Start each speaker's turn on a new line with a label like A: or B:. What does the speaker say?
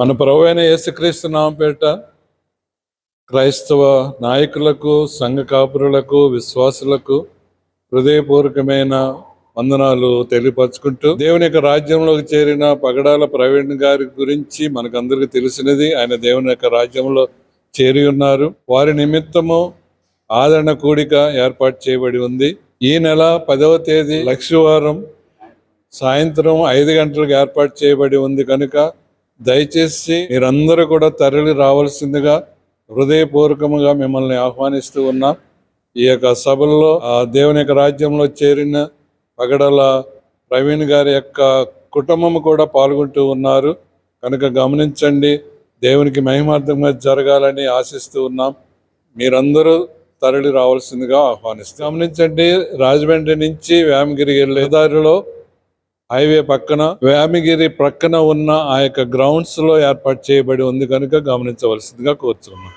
A: మన ప్రభు అయిన యేసుక్రీస్తు నామపేట క్రైస్తవ నాయకులకు సంఘ కాపురులకు విశ్వాసులకు హృదయపూర్వకమైన వందనాలు తెలియపరచుకుంటూ దేవుని యొక్క రాజ్యంలోకి చేరిన పగడాల ప్రవీణ్ గారి గురించి మనకందరికీ తెలిసినది. ఆయన దేవుని యొక్క రాజ్యంలో చేరి ఉన్నారు. వారి నిమిత్తము ఆదరణ కూడిక ఏర్పాటు చేయబడి ఉంది. ఈ నెల పదవ తేదీ లక్షవారం సాయంత్రం ఐదు గంటలకు ఏర్పాటు చేయబడి ఉంది కనుక దయచేసి మీరందరూ కూడా తరలి రావాల్సిందిగా హృదయపూర్వకముగా మిమ్మల్ని ఆహ్వానిస్తూ ఉన్నాం. ఈ యొక్క సభల్లో ఆ దేవుని యొక్క రాజ్యంలో చేరిన పగడల ప్రవీణ్ గారి యొక్క కుటుంబం కూడా పాల్గొంటూ ఉన్నారు. కనుక గమనించండి దేవునికి మహిమార్థంగా జరగాలని ఆశిస్తూ ఉన్నాం. మీరందరూ తరలి రావాల్సిందిగా ఆహ్వానిస్తాం గమనించండి రాజమండ్రి నుంచి వ్యామగిరి వెళ్ళే దారిలో హైవే పక్కన వ్యామిగిరి ప్రక్కన ఉన్న ఆ యొక్క గ్రౌండ్స్లో ఏర్పాటు చేయబడి ఉంది కనుక గమనించవలసిందిగా కోరుతున్నాం